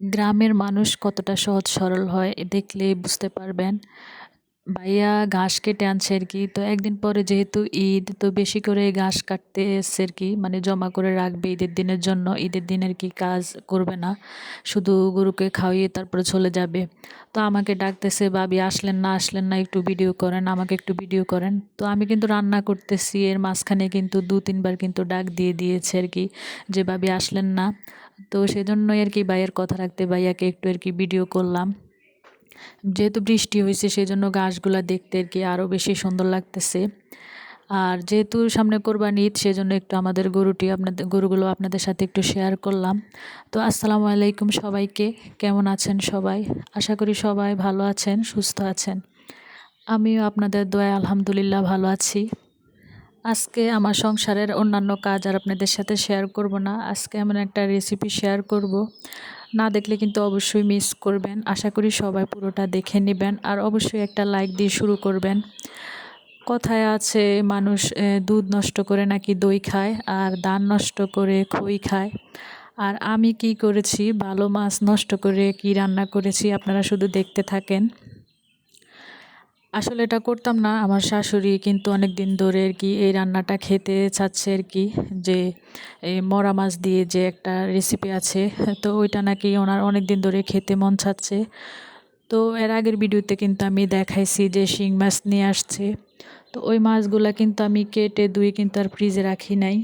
গ্রামের মানুষ কতটা সহজ সরল হয় দেখলে বুঝতে পারবেন। ভাইয়া ঘাস কেটে আনছে আর কি, তো একদিন পরে যেহেতু ঈদ, তো বেশি করে ঘাস কাটতে এসছে আর কি মানে জমা করে রাখবে ঈদের দিনের জন্য, ঈদের দিন আর কি কাজ করবে না, শুধু গরুকে খাওয়িয়ে তারপরে চলে যাবে। তো আমাকে ডাকতেছে বাবি আসলেন না আসলেন না, একটু ভিডিও করেন, আমাকে একটু ভিডিও করেন। তো আমি কিন্তু রান্না করতেছি, এর মাঝখানে কিন্তু দু তিনবার কিন্তু ডাক দিয়ে দিয়েছে আর কি, যে, ভাবি, আসলেন না। তো সেজন্যই আর কি ভাইয়ের কথা রাখতে ভাইয়াকে একটু আর কি ভিডিও করলাম। যেহেতু বৃষ্টি হয়েছে সেই জন্য গাছগুলা দেখতে আর কি আরও বেশি সুন্দর লাগতেছে। আর যেহেতু সামনে কোরবানি ঈদ, সেজন্য একটু আমাদের গরুটি আপনাদের, গরুগুলো আপনাদের সাথে একটু শেয়ার করলাম। তো আসসালামু আলাইকুম সবাইকে। কেমন আছেন সবাই? আশা করি সবাই ভালো আছেন, সুস্থ আছেন। আমিও আপনাদের দয়া আলহামদুলিল্লাহ ভালো আছি। আজকে আমার সংসারের অন্যান্য কাজ আর আপনাদের সাথে শেয়ার করব না। আজকে এমন একটা রেসিপি শেয়ার করব। না দেখলে কিন্তু অবশ্যই মিস করবেন। আশা করি সবাই পুরোটা দেখে নেবেন আর অবশ্যই একটা লাইক দিয়ে শুরু করবেন। কথায় আছে, মানুষ দুধ নষ্ট করে নাকি দই খায় আর দান নষ্ট করে খই খায়। আর আমি কি করেছি? ভালো মাছ নষ্ট করে কি রান্না করেছি? আপনারা শুধু দেখতে থাকেন। আসলে এটা করতাম না। আমার শাশুড়ি কিন্তু অনেক দিন ধরে আর কি এই রান্নাটা খেতে চাচ্ছে আর কি যে, এই মরা মাছ দিয়ে যে একটা রেসিপি আছে, তো ওইটা নাকি ওনার অনেক দিন ধরে খেতে মন চাচ্ছে। তো এর আগের ভিডিওতে কিন্তু আমি দেখাইছি যে শিং মাছ নিয়ে আসছে। তো ওই মাছগুলা কিন্তু আমি কেটে ধুয়ে কিন্তু আর ফ্রিজে রাখি নাই।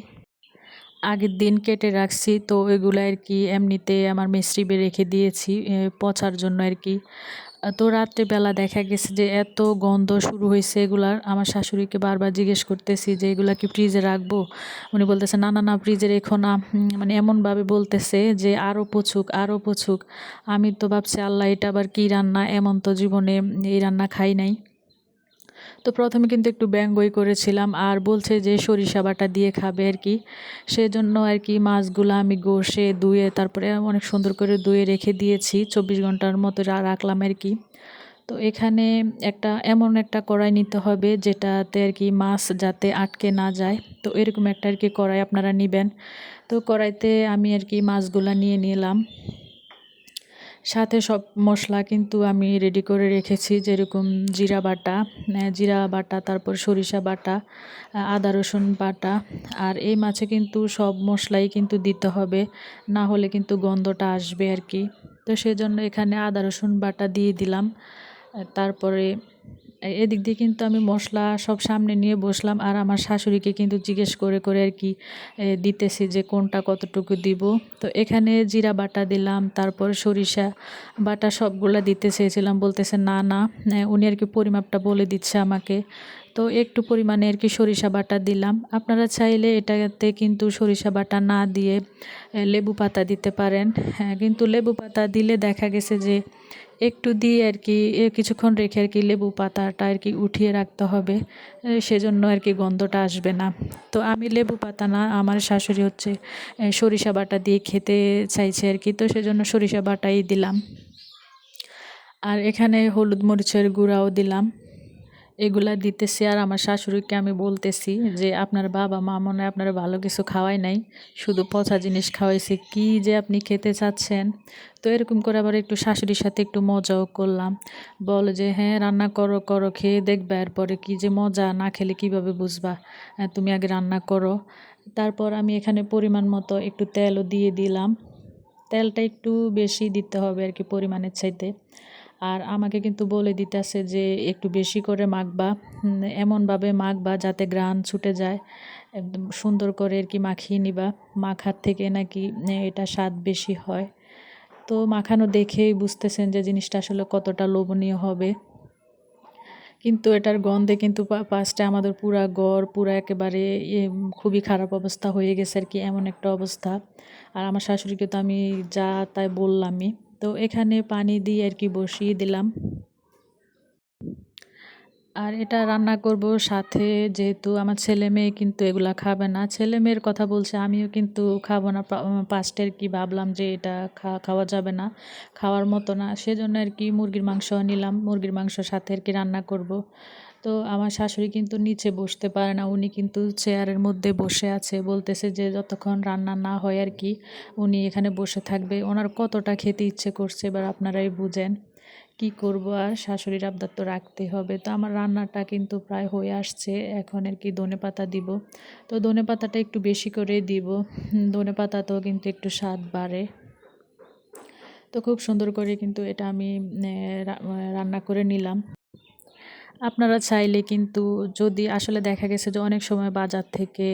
আগের দিন কেটে রাখছি, তো ওইগুলো আর কি এমনিতে আমার মিস্ত্রি রেখে দিয়েছি পচার জন্য আর কি। তো রাত্রেবেলা দেখা গেছে যে এত গন্ধ শুরু হয়েছে এগুলার। আমার শাশুড়িকে বারবার জিজ্ঞেস করতেছি যে, এগুলা কি ফ্রিজে রাখব? উনি বলতেছে, না না না ফ্রিজে রেখো না। মানে এমনভাবে বলতেছে যে আরও পছুক আরও পছুক আমি তো ভাবছি, আল্লাহ, এটা আবার কী রান্না? এমন তো জীবনে এই রান্না খাই নাই। তো প্রথমে কিন্তু একটু ব্যঙ্গই করেছিলাম আর বলছে যে সরিষা বাটা দিয়ে খাবে আর কি। সেজন্য আর কি মাছগুলো আমি গোষে ধুয়ে, তারপরে অনেক সুন্দর করে ধুয়ে রেখে দিয়েছি, চব্বিশ ঘণ্টার মতো রাখলাম আর কি। তো এখানে একটা, এমন একটা কড়াই নিতে হবে যেটাতে আর কি মাছ যাতে আটকে না যায়। তো এরকম একটা আর কি কড়াই আপনারা নেবেন। তো কড়াইতে আমি আর কি মাছগুলা নিয়ে নিলাম। সাথে সব মশলা কিন্তু আমি রেডি করে রেখেছি, যেরকম জিরা বাটা জিরা বাটা, তারপর সরিষা বাটা আদা রসুন বাটা, আর এই মাছে কিন্তু সব মশলাই কিন্তু দিতে হবে, না হলে কিন্তু গন্ধটা আসবে আর কি। তো সেজন্য এখানে আদা রসুন বাটা দিয়ে দিলাম তারপরে এদিক দিয়ে কিন্তু আমি মশলা সব সামনে নিয়ে বসলাম আর আমার শাশুড়িকে কিন্তু জিজ্ঞেস করে করে আর কি দিতেছি যে কোনটা কতটুকু দিব। তো এখানে জিরা বাটা দিলাম, তারপর সরিষা বাটা সবগুলা দিতে চেয়েছিলাম। বলতেছে, না না। উনি আর কি পরিমাপটা বলে দিচ্ছে আমাকে। তো একটু পরিমাণে আর কি সরিষা বাটা দিলাম। আপনারা চাইলে এটাতে কিন্তু সরিষা বাটা না দিয়ে লেবু পাতা দিতে পারেন। হ্যাঁ কিন্তু লেবু পাতা দিলে দেখা গেছে যে একটু দিয়ে আর কি কিছুক্ষণ রেখে আর কি লেবু পাতাটা আর কি উঠিয়ে রাখতে হবে। সেজন্য আর কি গন্ধটা আসবে না। তো আমি লেবু পাতা না, আমার শাশুড়ি হচ্ছে সরিষা বাটা দিয়ে খেতে চাইছে আর কি, তো সেজন্য সরিষা বাটাই দিলাম। আর এখানে হলুদ মরিচের গুঁড়াও দিলাম। এগুলা দিতেছি আর আমার শাশুড়িকে আমি বলতেছি যে আপনার বাবা মা মনে হয় আপনারা ভালো কিছু খাওয়াই নাই। শুধু পচা জিনিস খাওয়াইছে। কি যে আপনি খেতে চাচ্ছেন? তো এরকম করে আবার একটু শাশুড়ির সাথে একটু মজাও করলাম। বলে যে হ্যাঁ রান্না করো করো খেয়ে দেখবে। এরপরে কি যে মজা না খেলে কীভাবে বুঝবা? হ্যাঁ, তুমি আগে রান্না করো। তারপর আমি এখানে পরিমাণ মতো একটু তেলও দিয়ে দিলাম। তেলটা একটু বেশি দিতে হবে আর কি পরিমাণের চাইতে। আর আমাকে কিন্তু বলে দিতেছে যে একটু বেশি করে মাখবা এমনভাবে মাখবা যাতে গ্রান ছুটে যায়। একদম সুন্দর করে আর কি মাখিয়ে নিবা। মাখার থেকে নাকি এটা স্বাদ বেশি হয়। তো মাখানো দেখেই বুঝতেছেন যে জিনিসটা আসলে কতটা লোভনীয় হবে। কিন্তু এটার গন্ধে কিন্তু পাশটা আমাদের পুরা গড় পুরা একেবারে খুবই খারাপ অবস্থা হয়ে গেছে আর কি, এমন একটা অবস্থা। আর আমার শাশুড়িকে তো আমি যা তাই বললামই। তো এখানে পানি দিয়ে আর কি বসিয়ে দিলাম। আর এটা রান্না করব সাথে যেহেতু আমার ছেলে মেয়ে কিন্তু এগুলা খাবে না। ছেলে মেয়ের কথা বলছে, আমিও কিন্তু খাব না। পাস্টের কি ভাবলাম যে এটা খাওয়া যাবে না, খাওয়ার মতো না। সেজন্য আর কি মুরগির মাংস নিলাম। মুরগির মাংস সাথে আর কি রান্না করব। তো তো আমার শাশুড়ি কিন্তু নিচে বসতে পারে না। উনি কিন্তু চেয়ারের মধ্যে বসে আছে। বলতেছে যে যতক্ষণ রান্না না হয় আর কি, উনি এখানে বসে থাকবে। ওনার কতটা খেতে ইচ্ছে করছে এবার আপনারাই বুঝেন। কি করব আর? শাশুড়ির আবদার তো রাখতে হবে। তো আমার রান্নাটা কিন্তু প্রায় হয়ে আসছে। এখন আর কি ধনে পাতা দিব। তো ধনে পাতাটা একটু বেশি করে দিব। ধনে পাতাতেও কিন্তু একটু স্বাদ বাড়ে। তো খুব সুন্দর করে কিন্তু এটা আমি রান্না করে নিলাম। আপনারা চাইলে কিন্তু যদি আসলে দেখা গেছে যে অনেক সময় বাজার থেকে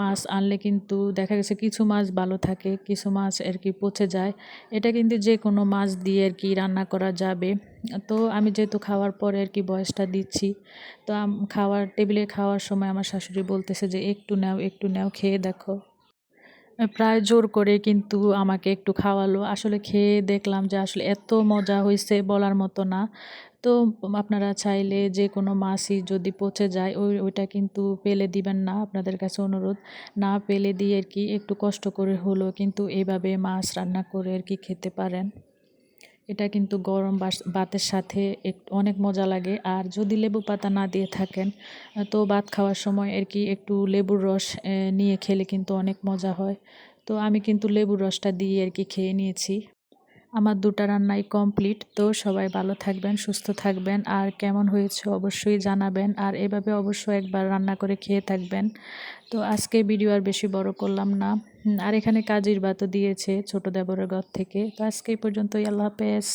মাছ আনলে কিন্তু দেখা গেছে কিছু মাছ ভালো থাকে, কিছু মাছ আর কি পচে যায়। এটা কিন্তু যে কোনো মাছ দিয়ে আর কি রান্না করা যাবে। তো আমি যেহেতু খাওয়ার পরে আর কি বয়সটা দিচ্ছি, তো খাওয়ার, টেবিলে খাওয়ার সময় আমার শাশুড়ি বলতেছে যে একটু নাও একটু নাও, খেয়ে দেখো। প্রায় জোর করে কিন্তু আমাকে একটু খাওয়ালো। আসলে খেয়ে দেখলাম যে আসলে এত মজা হয়েছে বলার মতো না। তো আপনারা চাইলে যে কোনো মাছই যদি পচে যায়, ওই, ওইটা কিন্তু পেলে দিবেন না আপনাদের কাছে অনুরোধ। না পেলে দিয়ে আর কি একটু কষ্ট করে হলো কিন্তু এভাবে মাছ রান্না করে আর কি খেতে পারেন। এটা কিন্তু গরম ভাতের সাথে অনেক মজা লাগে। আর যদি লেবু পাতা না দিয়ে থাকেন তো ভাত খাওয়ার সময় আর কি একটু লেবুর রস নিয়ে খেলে কিন্তু অনেক মজা হয়। তো আমি কিন্তু লেবুর রসটা দিয়ে আর কি খেয়ে নিয়েছি। আমার দুটা রান্নাই কমপ্লিট তো সবাই ভালো থাকবেন, সুস্থ থাকবেন। আর কেমন হয়েছে অবশ্যই জানাবেন। আর এভাবে অবশ্যই একবার রান্না করে খেয়ে থাকবেন। তো আজকে ভিডিও আর বেশি বড় করলাম না। আর এখানে কাজির বাতো দিয়েছে ছোট দেবরের ঘর থেকে। তো আজকে পর্যন্তই। আল্লাহ হাফেজ।